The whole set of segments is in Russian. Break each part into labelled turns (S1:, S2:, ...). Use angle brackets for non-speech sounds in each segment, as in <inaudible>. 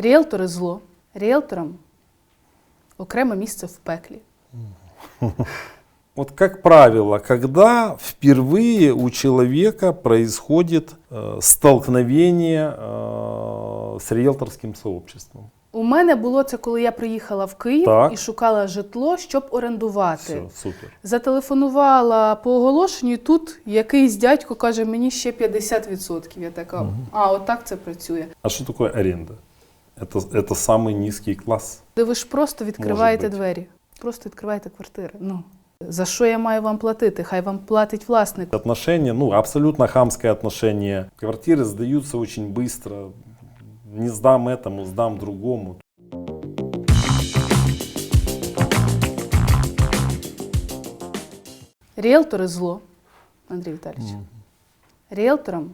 S1: Ріелтори зло. Ріелторам окреме місце в пеклі.
S2: Вот как правило, когда впервые у человека происходит э, столкновение э, с риэлторским сообществом.
S1: У мене було це, коли я приїхала в Київ
S2: Так.
S1: і шукала житло, щоб орендувати.
S2: Все, супер.
S1: Зателефонувала по оголошенню, і тут якийсь дядько каже, мені ще 50%. Я така, а отак це працює.
S2: А что такое аренда? Это, это самый низкий класс.
S1: Де ви ж просто відкриваєте
S2: бути.
S1: двері, просто відкриваєте квартири. Ну за що я маю вам платити? Хай вам платить власник.
S2: Отношения, ну, абсолютно хамское отношение. Квартиры сдаются очень быстро. Не сдам этому, сдам другому.
S1: Ріелтори зло, Андрій Віталійович. Ріелторам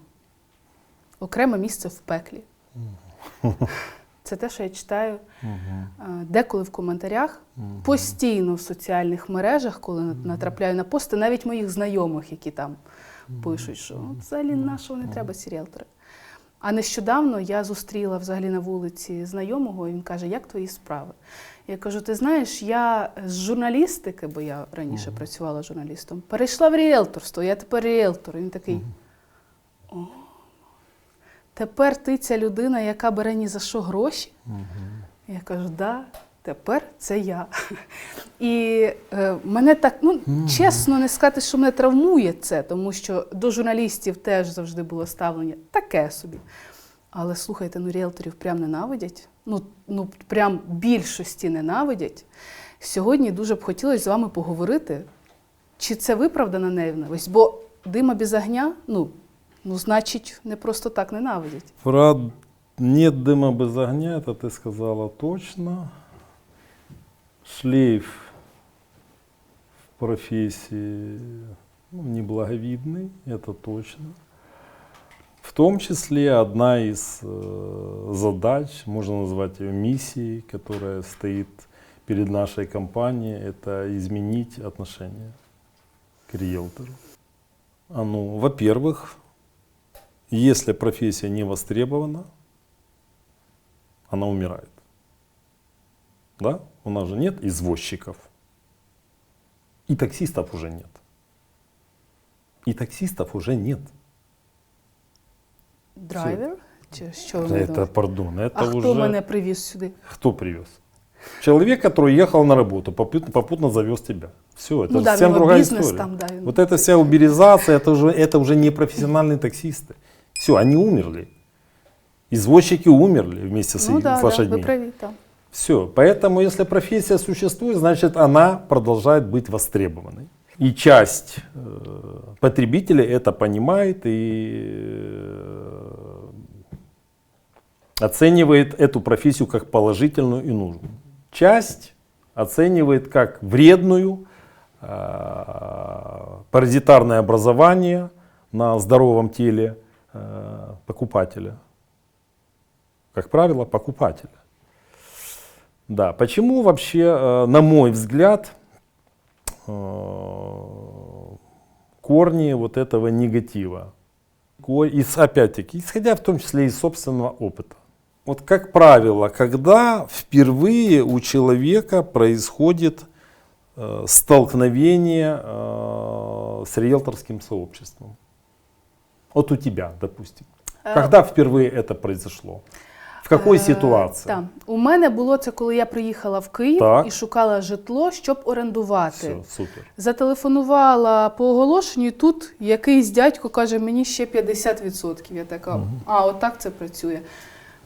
S1: окреме місце в пеклі. <laughs> Це те, що я читаю е, деколи в коментарях, постійно в соціальних мережах, коли натрапляю на пости, навіть моїх знайомих, які там пишуть, що «Ну, взагалі нашого не треба ці ріелтори. А нещодавно я зустріла взагалі на вулиці знайомого, і він каже, як твої справи? Я кажу, ти знаєш, я з журналістики, бо я раніше працювала журналістом, перейшла в ріелторство, я тепер ріелтор. І він такий. О, тепер ти ця людина, яка бере ні за що гроші? Я кажу, да, тепер це я. <laughs> І е, мене так, ну чесно, не сказати, що мене травмує це, тому що до журналістів теж завжди було ставлення таке собі. Але слухайте, ну ріелторів прям ненавидять. Ну, ну прям більшості ненавидять. Сьогодні дуже б хотілося з вами поговорити, чи це виправдана ненависть? Бо дима без огня, ну, ну, значить, не просто так ненавидять.
S2: Про нет дыма без огня, это ты сказала точно. Шлейф в профессии ну, неблаговидный, это точно. В том числе одна из э, задач, можно назвать ее миссией, которая стоит перед нашей компанией, это изменить отношение к риэлтору. А ну, во-первых, если профессия не востребована, она умирает. Да? У нас же нет извозчиков. И таксистов уже нет. И таксистов уже нет.
S1: Драйвер? Чи що ви
S2: это,
S1: думаєте?
S2: пардон, это
S1: А
S2: уже...
S1: хто мене привіз сюди?
S2: Кто привез? Человек, который ехал на работу, попутно, попутно завез тебя. Все, это
S1: ну
S2: же
S1: да, в
S2: совсем
S1: нього
S2: другая
S1: бізнес
S2: история.
S1: там, да. він-
S2: Вот эта вся уберизация, это уже, это уже не профессиональные таксисты. Все, они умерли. Извозчики умерли вместе с,
S1: ну, да, да,
S2: лошадьми.
S1: там.
S2: Все. Поэтому, если профессия существует, значит, она продолжает быть востребованной. И часть э, потребителей это понимает и э, оценивает эту профессию как положительную и нужную. Часть оценивает как вредную, э, паразитарное образование на здоровом теле покупателя. Как правило, покупателя. Да, почему вообще, э, на мой взгляд, э, корни вот этого негатива? Из- Опять-таки, исходя в том числе из собственного опыта. Вот как правило, когда впервые у человека происходит э, столкновение с риэлторским сообществом. Вот у тебя, допустим.
S1: Э,
S2: Когда впервые это произошло? В какой
S1: Е,
S2: ситуации?
S1: Так. У мене було це, коли я приїхала в Київ
S2: Так.
S1: і шукала житло, щоб орендувати.
S2: Все, супер.
S1: Зателефонувала по оголошенню, і тут якийсь дядько каже, мені ще 50%. Я така, а отак це працює.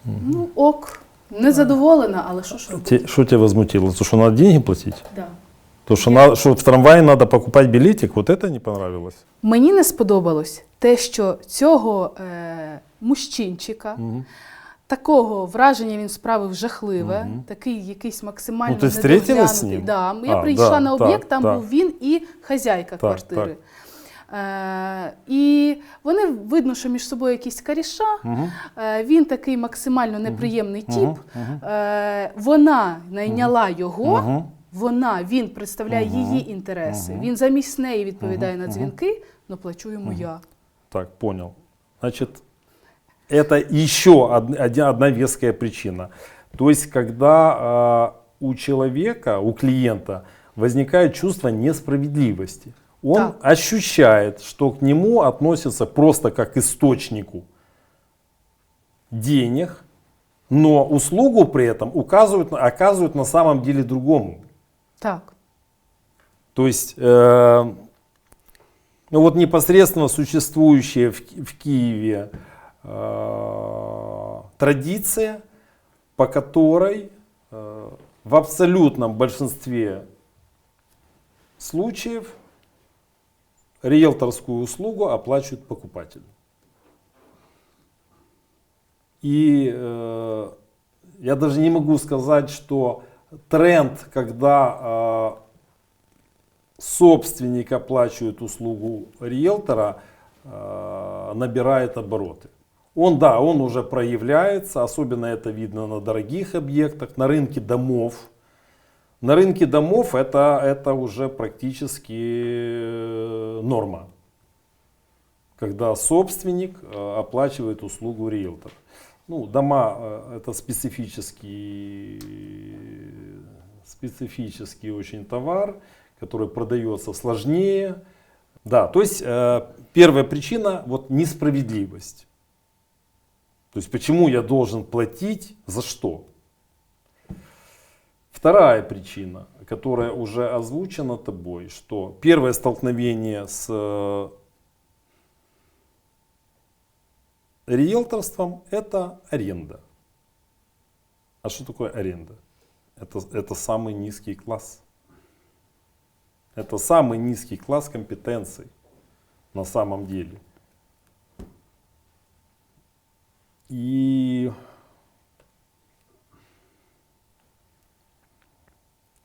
S1: Ну, ок, не задоволена, але що ж робити?
S2: Те- Что тебя возмутило? То, что надо деньги платить?
S1: Да.
S2: То, что, на- что в трамвае надо покупать билетик, вот это не понравилось?
S1: Мені не сподобалось те, що цього е, мужчинчика,
S2: Мгм.
S1: такого враження він справив жахливе,
S2: Мгм.
S1: такий якийсь максимально
S2: Ну, ти з ним?
S1: Да. Я
S2: А,
S1: прийшла
S2: да,
S1: на
S2: так,
S1: об'єкт, там
S2: так.
S1: був він і хазяйка
S2: Так,
S1: квартири. Е, і вони видно, що між собою якісь каріша.
S2: Мгм.
S1: Е, він такий максимально неприємний тип.
S2: Мгм. Мгм.
S1: Е, вона найняла його.
S2: Мгм.
S1: Вона, він представляє
S2: Мгм.
S1: її інтереси.
S2: Мгм.
S1: Він замість неї відповідає
S2: Мгм.
S1: на
S2: Мгм.
S1: дзвінки, але плачу йому я.
S2: Так, понял. Значит, Это еще од- одна, одна веская причина. То есть, когда а, у человека, у клиента возникает чувство несправедливости, он
S1: Так.
S2: ощущает, что к нему относятся просто как к источнику денег, но услугу при этом указывают, на- оказывают на самом деле другому.
S1: так.
S2: То есть, э, ну вот непосредственно существующая в, в Киеве э, традиция, по которой э, в абсолютном большинстве случаев риэлторскую услугу оплачивает покупатель. И э, я даже не могу сказать, что тренд, когда э, собственник оплачивает услугу риэлтора, э, набирает обороты. Он, да, он уже проявляется, особенно это видно на дорогих объектах, на рынке домов. На рынке домов это, это уже практически э, норма, когда собственник э, оплачивает услугу риэлтора. Ну, дома э, это специфический, специфический очень товар, который продается сложнее. Да, то есть э, первая причина вот несправедливость. То есть почему я должен платить за что? Вторая причина, которая уже озвучена тобой, что первое столкновение с э, риэлторством это аренда. А что такое аренда? Это, это самый низкий класс. Это самый низкий класс компетенций на самом деле. И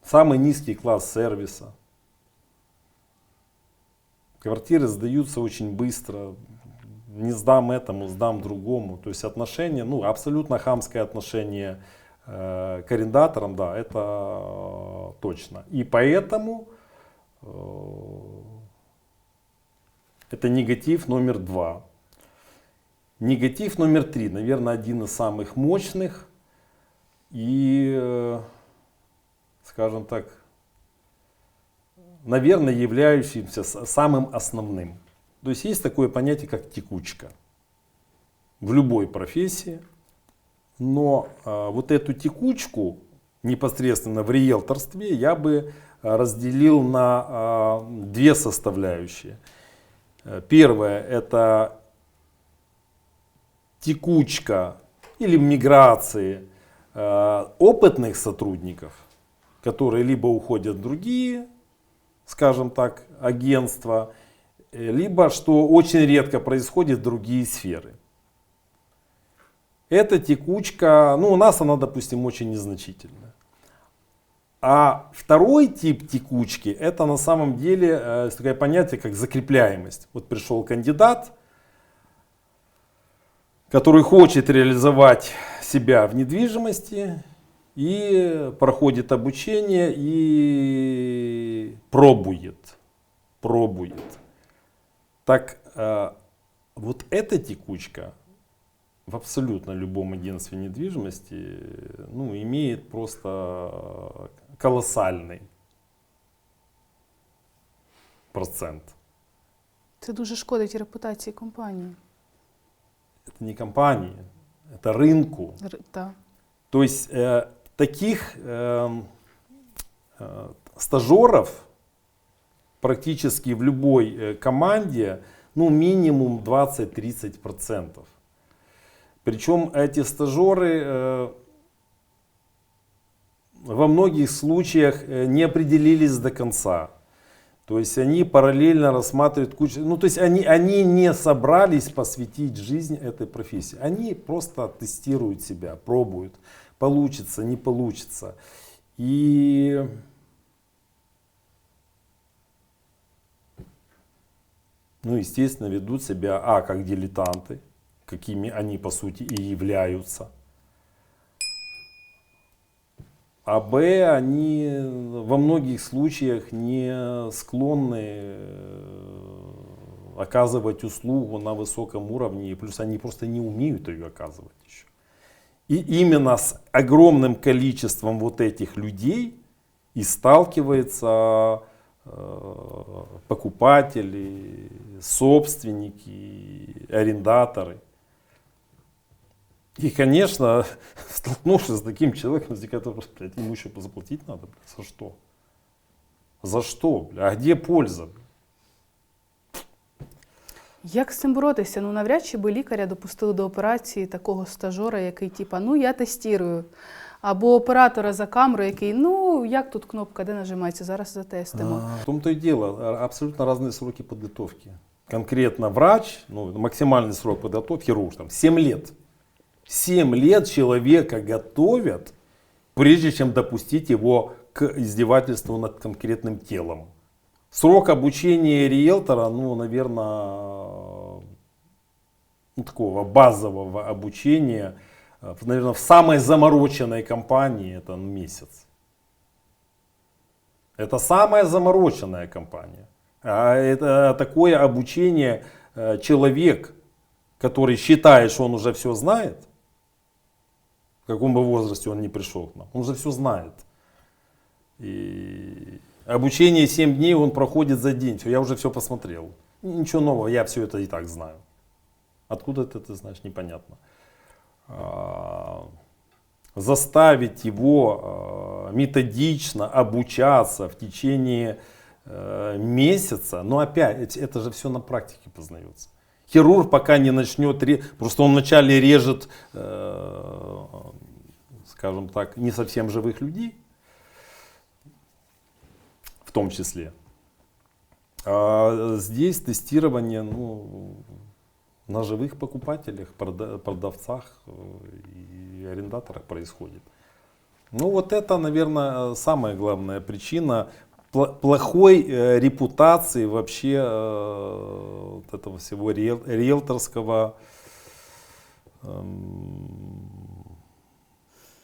S2: самый низкий класс сервиса. Квартиры сдаются очень быстро. Не сдам этому, сдам другому. То есть отношение, ну абсолютно хамское отношение э, к арендаторам, да, это э, точно. И поэтому э, это негатив номер два. Негатив номер три, наверное, один из самых мощных и, э, скажем так, наверное, являющимся самым основным. То есть есть такое понятие, как текучка в любой профессии. Но а, вот эту текучку непосредственно в риэлторстве я бы а, разделил на а, две составляющие. Первое это текучка или миграции э, опытных сотрудников, которые либо уходят в другие, скажем так, агентства, либо, что очень редко происходит, в другие сферы. Эта текучка, ну у нас она, допустим, очень незначительная. А второй тип текучки, это на самом деле э, такое понятие, как закрепляемость. Вот пришел кандидат, который хочет реализовать себя в недвижимости и проходит обучение и пробует, пробует. Так э, вот эта текучка в абсолютно любом агентстве недвижимости ну, имеет просто колоссальный процент.
S1: Це дуже шкодить репутації компанії.
S2: Это не компании, это рынку.
S1: Р- Та.
S2: То есть э, таких эм, э, стажеров практически в любой э, команде ну, минимум 20-30%. Причем эти стажеры э, во многих случаях э, не определились до конца. То есть они параллельно рассматривают кучу, ну то есть они, они не собрались посвятить жизнь этой профессии. Они просто тестируют себя, пробуют, получится, не получится. И ну, естественно, ведут себя, а, как дилетанты, какими они по сути и являются. А Б, они во многих случаях не склонны э, оказывать услугу на высоком уровне, плюс они просто не умеют ее оказывать еще. И именно с огромным количеством вот этих людей и сталкивается э, покупатели, собственники, арендаторы. И, конечно, <laughs> столкнувшись с таким человеком, возникает вопрос, блядь, ему еще заплатить надо, блядь, за что? За что, бля? А где польза?
S1: Як з цим боротися? Ну навряд чи би лікаря допустили до операції такого стажора, який типа, ну я тестірую. Або оператора за камерою, який, ну як тут кнопка, де нажимається, зараз затестимо.
S2: А, В том-то и дело, абсолютно разные сроки подготовки. Конкретно врач, ну, максимальный срок подготовки, хирург, там, 7 лет. 7 лет человека готовят, прежде чем допустить его к издевательству над конкретным телом. Срок обучения риэлтора, ну, наверное, ну, такого базового обучения, наверное, в самой замороченной компании это месяц. Это самая замороченная компания. А это такое обучение э, человек, который считает, что он уже все знает, в каком бы возрасте он не пришел к нам, он уже все знает. И обучение 7 дней он проходит за день. Всё, я уже все посмотрел. Ничего нового, я все это и так знаю. Откуда это ты знаешь, непонятно. А, Заставить его а, методично обучаться в течение месяца, но опять, это же все на практике познается. Хирург пока не начнет, просто он вначале режет, э, скажем так, не совсем живых людей, в том числе. А здесь тестирование ну, на живых покупателях, прода- продавцах э, и арендаторах происходит. Ну вот это, наверное, самая главная причина плохой э, репутации вообще э, вот этого всего риэл- риэлторского, эм,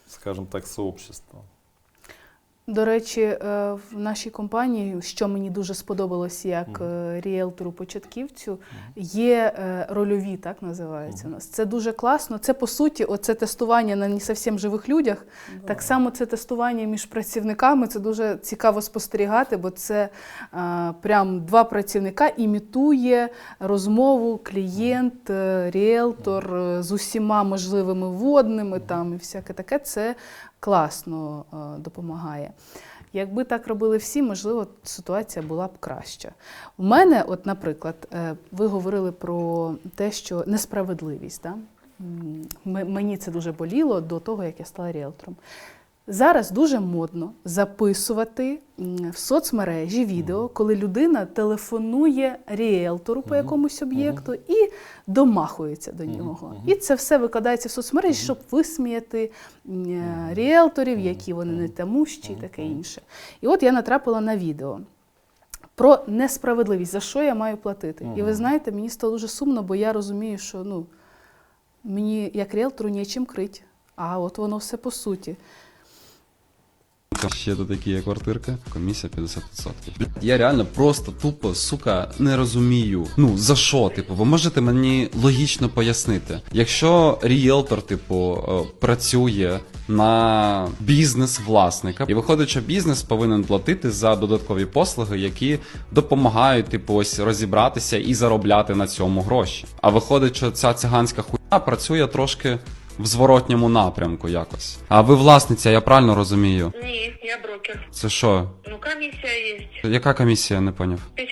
S2: скажем так, сообщества.
S1: До речі, е, в нашій компанії, що мені дуже сподобалось як е, ріелтору-початківцю, є е, рольові, так називаються у нас. Це дуже класно. Це по суті, оце тестування на не зовсім живих людях. Так само це тестування між працівниками. Це дуже цікаво спостерігати, бо це е, прям два працівника імітує розмову клієнт, ріелтор з усіма можливими водними там і всяке таке. Це класно е, допомагає. Якби так робили всі, можливо, ситуація була б краща. У мене, от, наприклад, е, ви говорили про те, що несправедливість. Да? Мені це дуже боліло до того, як я стала ріелтором. Зараз дуже модно записувати в соцмережі відео, коли людина телефонує ріелтору по якомусь об'єкту і домахується до нього. І це все викладається в соцмережі, щоб висміяти ріелторів, які вони не тамущі і таке інше. І от я натрапила на відео. Про несправедливість, за що я маю платити. І ви знаєте, мені стало дуже сумно, бо я розумію, що ну, мені як ріелтору нічим крить. А от воно все по суті.
S3: Ще до такі квартирка, комісія 50%. Я реально просто тупо, сука, не розумію. Ну за що, типу, ви можете мені логічно пояснити? Якщо ріелтор, типу, е, працює на бізнес власника, і виходить, що бізнес повинен платити за додаткові послуги, які допомагають, типу, ось розібратися і заробляти на цьому гроші. А виходить, що ця циганська хуйня працює трошки в зворотньому напрямку якось. А ви власниця, я правильно розумію?
S4: Ні, я брокер.
S3: Це що?
S4: Ну, комиссия есть.
S3: Яка комісія, не поняв?
S4: 50%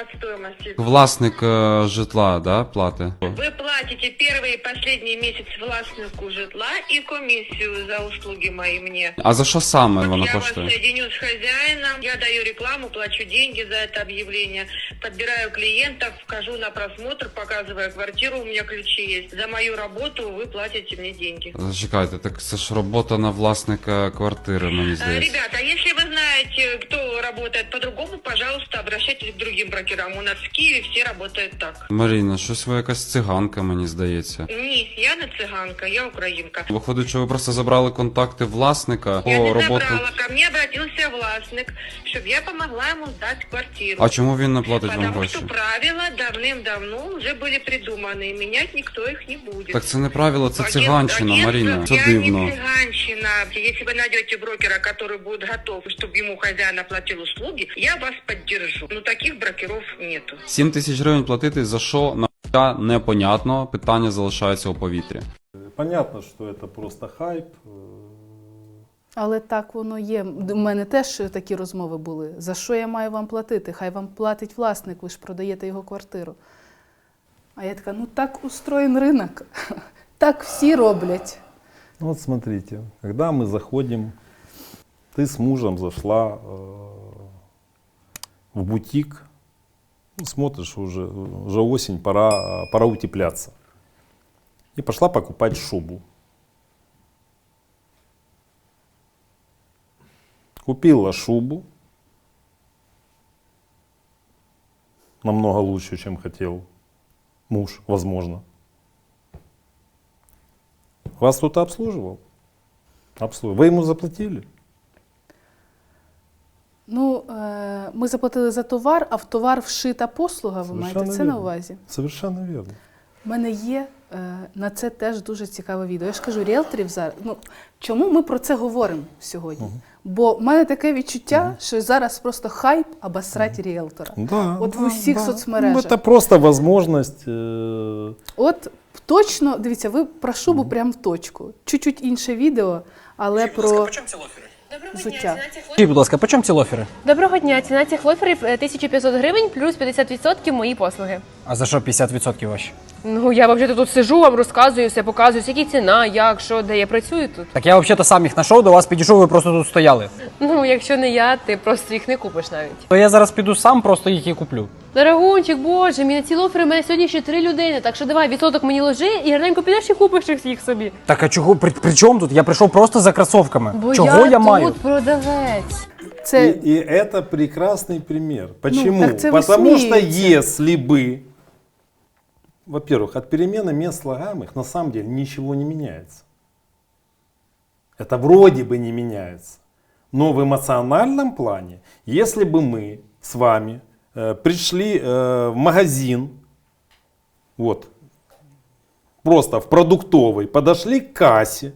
S4: от стоимости.
S3: Власник е, житла, да, плати?
S4: Вы платите первый и последний месяц властнику житла и комиссию за услуги мои мне.
S3: А за що саме
S4: Вот
S3: воно
S4: я вас
S3: коштує?
S4: соединю с хозяином, я даю рекламу, плачу деньги за это объявление, подбираю клиентов, вхожу на просмотр, показываю квартиру, у меня ключи есть. За мою работу вы платите мне деньги.
S3: Зачекайте, так це ж робота на власника квартири, мені
S4: Э,
S3: здається.
S4: Ребята, если вы знаете, кто работает по-другому, пожалуйста, обращайтесь к другим брокерам. У нас в Киеве все работают так.
S3: Маріна, щось ви якась циганка, мені здається.
S4: Ні, я не циганка, я українка.
S3: Виходить, що ви просто забрали контакти власника
S4: Я
S3: по
S4: не
S3: роботу.
S4: забрала. Ко мне обратился властник, чтобы я помогла ему сдать квартиру.
S3: А чому він не платить вам
S4: Потому
S3: гроші?
S4: что правила давным-давно уже были придуманы, и менять никто их не будет.
S3: Так це не правило, це
S4: Агент-
S3: циганщина,
S4: агентство-
S3: Маріна. Це
S4: я
S3: дивно.
S4: не цыганщина. Если вы найдете брокера, который будет готов, чтобы ему хозяин оплатил услуги, я вас поддержу. Но таких брокеров нету.
S3: 7 тисяч гривень платити за що на непонятно. Питання залишається у повітрі.
S2: Понятно, что это просто хайп. э,
S1: Але так воно є. У мене теж такі розмови були. За що я маю вам платити? Хай вам платить власник, ви ж продаєте його квартиру. А я така, ну так устроєн ринок. Так всі роблять.
S2: Ну вот смотрите, когда мы заходим, ты с мужем зашла э, в бутик, ну, смотришь, уже, уже осень, пора, пора утепляться. И пошла покупать шубу. Купила шубу, намного лучше, чем хотел муж, возможно. Вас кто-то обслуживал? Обслуживал. Вы ему заплатили?
S1: Ну, е, ми заплатили за товар, а в товар вшита послуга, ви маєте
S2: Совершенно
S1: це на
S2: вірно.
S1: увазі?
S2: Совершенно верно.
S1: У мене є е, на це теж дуже цікаве відео. Я ж кажу, ріелторів зараз. Ну, чому ми про це говоримо сьогодні? Бо в мене таке відчуття, що зараз просто хайп обосрать ріелтора.
S2: Да,
S1: От в
S2: да,
S1: усіх
S2: да.
S1: соцмережах.
S2: Ну, это просто возможность. э,
S1: От точно, дивіться, ви про шубу прям в точку. Чуть-чуть інше відео, але про життя.
S5: Скажіть, будь ласка, по чому ці лофери?
S6: Доброго дня. Ціна цих лоферів е, 1500 гривень плюс 50% мої послуги.
S5: А за що 50% ваші?
S6: Ну я взагалі тут сижу, вам розказую все, показую, які ціна, як, що, де я працюю тут.
S5: Так я взагалі-то сам їх знайшов, до вас підійшов, ви просто тут стояли.
S6: Ну, якщо не я, ти просто їх не купиш навіть.
S5: То я зараз піду сам, просто їх і куплю.
S6: Дорогунчик, боже, мені на ці лофери в мене сьогодні ще три людини, так що давай відсоток мені ложи і гарненько підеш і купиш їх їх собі.
S5: Так а чого? При, при чому тут? Я прийшов просто за кросовками.
S6: Бо
S5: чого
S6: я,
S5: я,
S6: тут
S5: маю?
S6: продавець.
S1: Це
S2: И, и это прекрасный пример. Почему?
S1: так це ви
S2: Потому что
S1: смеете.
S2: если бы, во-первых, от перемены мест слагаемых на самом деле ничего не меняется. Это вроде бы не меняется. Но в эмоциональном плане, если бы мы с вами э, пришли э, в магазин, вот, просто в продуктовый, подошли к кассе,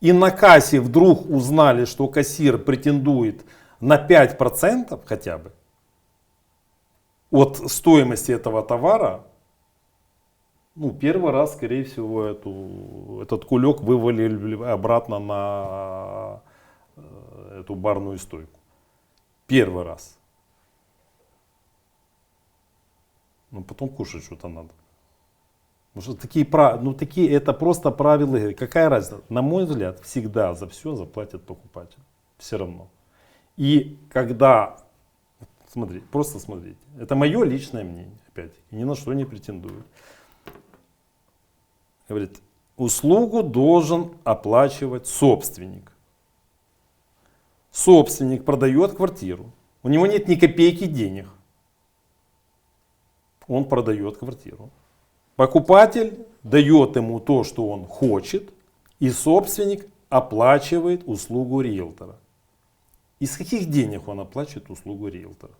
S2: и на кассе вдруг узнали, что кассир претендует на 5% хотя бы от стоимости этого товара, ну, первый раз, скорее всего, эту, этот кулек вывалили обратно на э, эту барную стойку. Первый раз. Ну, потом кушать что-то надо. Потому что такие, ну, такие, это просто правила игры. Какая разница? На мой взгляд, всегда за все заплатит покупатель. Все равно. И когда, смотри, просто смотрите, это мое личное мнение, опять-таки, ни на что не претендую. Говорит, услугу должен оплачивать собственник. Собственник продает квартиру. У него нет ни копейки денег Он продает квартиру. Покупатель дает ему то, что он хочет, и собственник оплачивает услугу риэлтора. Из каких денег он оплачивает услугу риэлтора?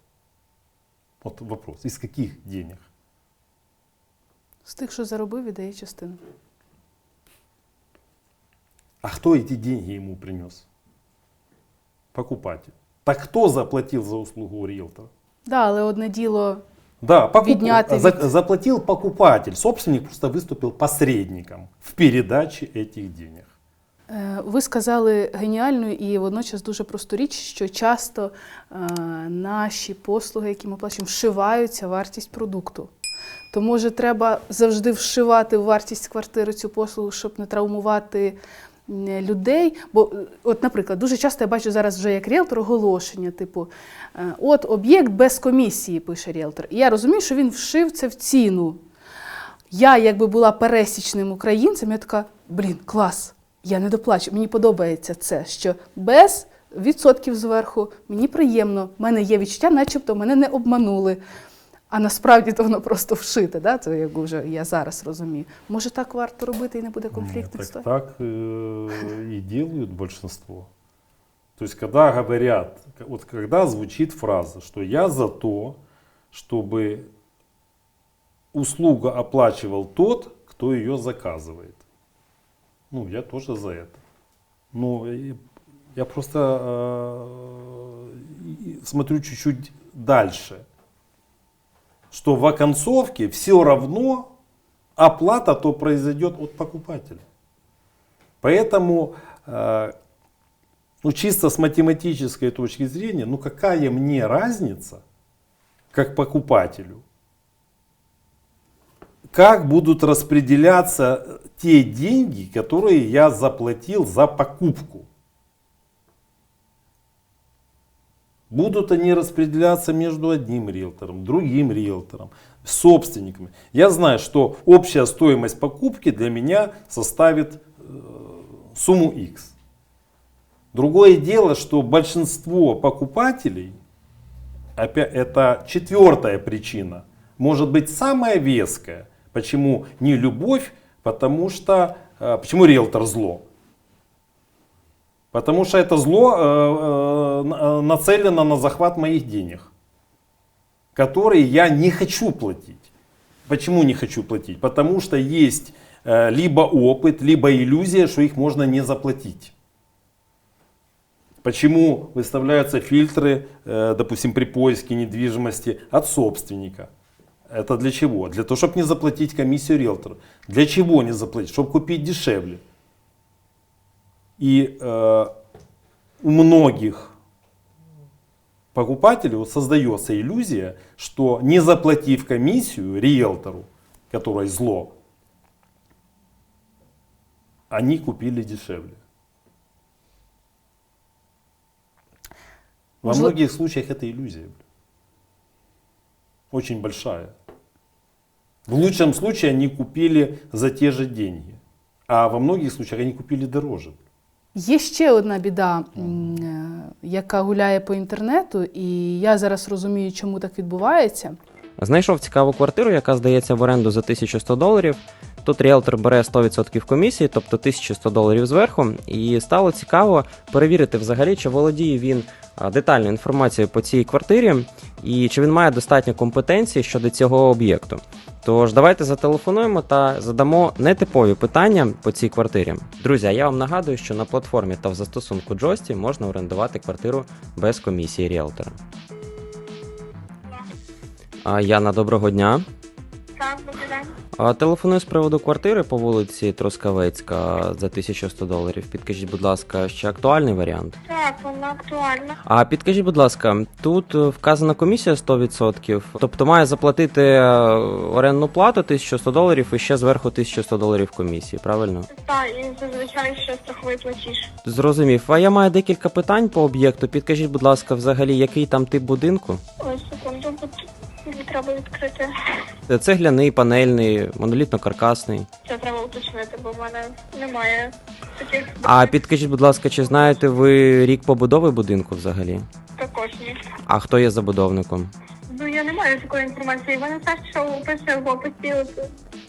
S2: Вот вопрос. Из каких денег?
S1: з тих, що заробив, віддає частину.
S2: А кто эти деньги ему принес? Покупатель. Так кто заплатил за услугу риэлтора?
S1: Да, але одне діло
S2: Да, покуп-
S1: Виднятый
S2: за-
S1: вид.
S2: заплатил покупатель. Собственник просто выступил посредником в передаче этих денег.
S1: Е, Ви сказали геніальну і водночас дуже просту річ, що часто е, наші послуги, які ми плачемо, вшиваються в вартість продукту. То може треба завжди вшивати в вартість квартири цю послугу, щоб не травмувати м, людей. Бо, е, от, наприклад, дуже часто я бачу зараз вже як ріелтор оголошення, типу, е, от об'єкт без комісії, пише ріелтор. І я розумію, що він вшив це в ціну. Я, якби була пересічним українцем, я така, блін, клас, я не доплачу. Мені подобається це, що без відсотків зверху, мені приємно, в мене є відчуття, начебто мене не обманули. А насправді то воно просто вшите, да? це як вже я зараз розумію. Може, так варто робити і не буде
S2: Ну,
S1: конфліктних
S2: так,
S1: ситуацій?
S2: так э, и делают большинство. То есть, когда говорят, к- вот когда звучит фраза, что я за то, чтобы услуга оплачивал тот, кто ее заказывает. Ну, я тоже за это. Ну, и я просто э, и смотрю чуть-чуть дальше, что в оконцовке все равно оплата то произойдет от покупателя. Поэтому, э, ну чисто с математической точки зрения, ну какая мне разница, как покупателю, как будут распределяться те деньги, которые я заплатил за покупку. Будут они распределяться между одним риэлтором, другим риэлтором, собственниками. Я знаю, что общая стоимость покупки для меня составит э, сумму X. Другое дело, что большинство покупателей, опять, это четвертая причина, может быть самая веская. Почему не любовь? Потому что, э, почему риэлтор зло? Потому что это зло на- нацелено на захват моих денег, которые я не хочу платить. Почему не хочу платить? Потому что есть э, либо опыт, либо иллюзия, что их можно не заплатить. Почему выставляются фильтры, э, допустим, при поиске недвижимости от собственника? Это для чего? Для того, чтобы не заплатить комиссию риэлтору. Для чего не заплатить? Чтобы купить дешевле. И э, у многих покупателей вот создается иллюзия, что не заплатив комиссию риэлтору, которой зло, они купили дешевле. Во многих случаях это иллюзия. Очень большая. В лучшем случае они купили за те же деньги. А во многих случаях они купили дороже.
S1: Є ще одна біда, е, яка гуляє по інтернету, і я зараз розумію, чому так відбувається.
S7: Знайшов цікаву квартиру, яка здається в оренду за 1100 доларів. Тут ріелтор бере 100% комісії, тобто 1100 доларів зверху. І стало цікаво перевірити взагалі, чи володіє він детальною інформацією по цій квартирі, і чи він має достатньо компетенції щодо цього об'єкту. Тож давайте зателефонуємо та задамо нетипові питання по цій квартирі. Друзі, я вам нагадую, що на платформі та в застосунку Джості можна орендувати квартиру без комісії ріелтора. А, Яна, доброго дня.
S8: Так, добрий день.
S7: А, Телефоную з приводу квартири по вулиці Трускавецька за 1100 доларів. Підкажіть, будь ласка, ще актуальний варіант.
S8: Так, вона актуальна.
S7: А підкажіть, будь лака, тут вказана комісія 100%, тобто має заплатити е, орендну плату 1100 доларів і ще зверху 1100 доларів комісії, правильно?
S8: Так, і зазвичай ще страховий платіж.
S7: Зрозумів. А я маю декілька питань по об'єкту. Підкажіть, будь ласка, взагалі, який там тип будинку?
S8: Ось секунду, треба відкрити.
S7: Це Цегляний, панельний, монолітно-каркасний.
S8: Це треба уточнити, бо в мене немає таких
S7: А підкажіть, будь ласка, чи знаєте ви рік побудови будинку взагалі?
S8: також ні.
S7: А хто є забудовником?
S8: Ну я не маю такої інформації. Вона все, що описує в описі от,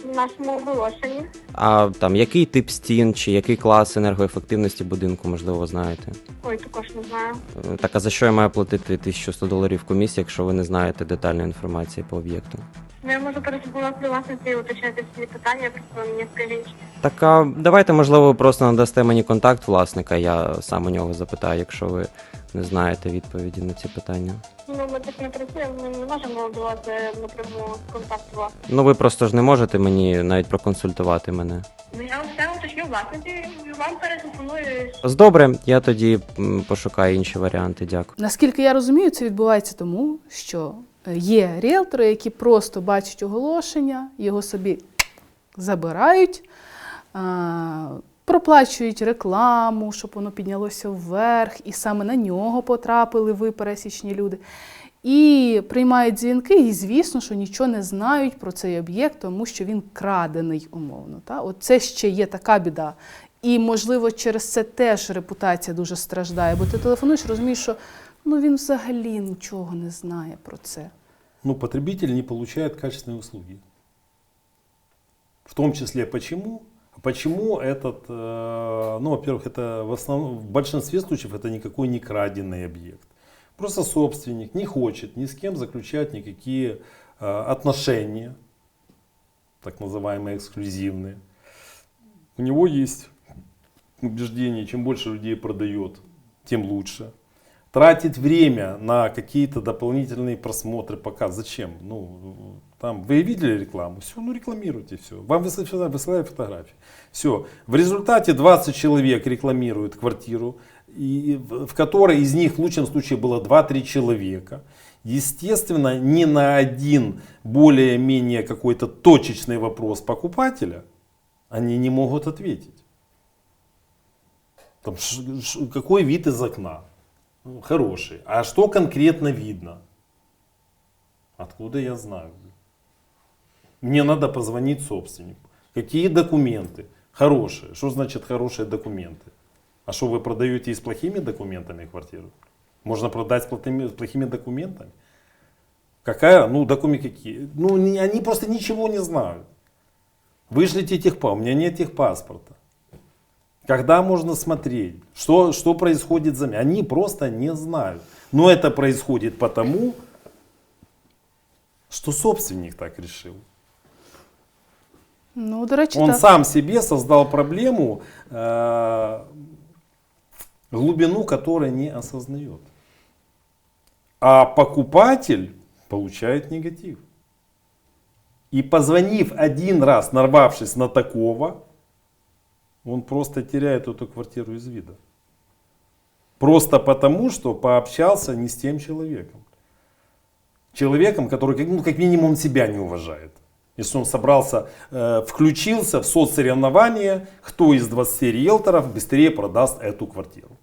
S8: в нашому оголошенні.
S7: А там який тип стін чи який клас енергоефективності будинку, можливо, знаєте?
S8: Ой, також не знаю.
S7: Е, Так а за що я маю платити 1100 доларів комісії, якщо ви не знаєте детальної інформації по об'єкту?
S8: Ну я можу пересувати власниці і уточнити всі питання, просто мені скажіть.
S7: Так а давайте, можливо, ви просто надасте мені контакт власника, я сам у нього запитаю, якщо ви не знаєте відповіді на ці питання.
S8: Ну ми так не працюємо, ми не можемо давати напряму контакт вас.
S7: Ну ви просто ж не можете мені навіть проконсультувати мене.
S8: Ну я все уточню власниці і вам перетелефоную.
S7: З добре, я тоді м, пошукаю інші варіанти. Дякую.
S1: Наскільки я розумію, це відбувається тому, що е, є ріелтори, які просто бачать оголошення, його собі забирають, а, проплачують рекламу, щоб воно піднялося вверх, і саме на нього потрапили ви, пересічні люди. І приймають дзвінки, і звісно, що нічого не знають про цей об'єкт, тому що він крадений умовно. Та? От це ще є така біда. І, можливо, через це теж репутація дуже страждає, бо ти телефонуєш, розумієш, що ну він взагалі нічого не знає про це.
S2: Ну, потребитель не получает качественные услуги. В том числе почему? Почему этот, э, ну, во-первых, это в основном, в большинстве случаев это никакой не краденый объект. Просто собственник не хочет ни с кем заключать никакие э, отношения, так называемые эксклюзивные. У него есть убеждение, чем больше людей продает, тем лучше. Тратить время на какие-то дополнительные просмотры, показ. Зачем? Ну, там, вы видели рекламу? Все, ну рекламируйте все. Вам высылают, высылают фотографии. Все. В результате 20 человек рекламируют квартиру, и, в которой из них в лучшем случае было 2-3 человека. Естественно, ни на один более-менее какой-то точечный вопрос покупателя они не могут ответить. Там, ш- ш- какой вид из окна? Ну, Хороший. А что конкретно видно? Откуда я знаю? Мне надо позвонить собственнику. Какие документы? Хорошие. Что значит хорошие документы? А что вы продаете и с плохими документами квартиру? Можно продать с плохими, с плохими документами? Какая? Ну, документы какие? Ну, не- они просто ничего не знают. Вышлите техпа, у меня нет техпаспорта. Когда можно смотреть, что, что происходит за ними? Они просто не знают. Но это происходит потому, что собственник так решил.
S1: Ну, до речі,
S2: Он
S1: так.
S2: сам себе создал проблему, э, глубину которой не осознает. А покупатель получает негатив. И позвонив один раз, нарвавшись на такого, он просто теряет эту квартиру из вида. Просто потому, что пообщался не с тем человеком. Человеком, который ну, как минимум себя не уважает. Если он собрался, э, включился в соцсоревнование, кто из 20 риэлторов быстрее продаст эту квартиру.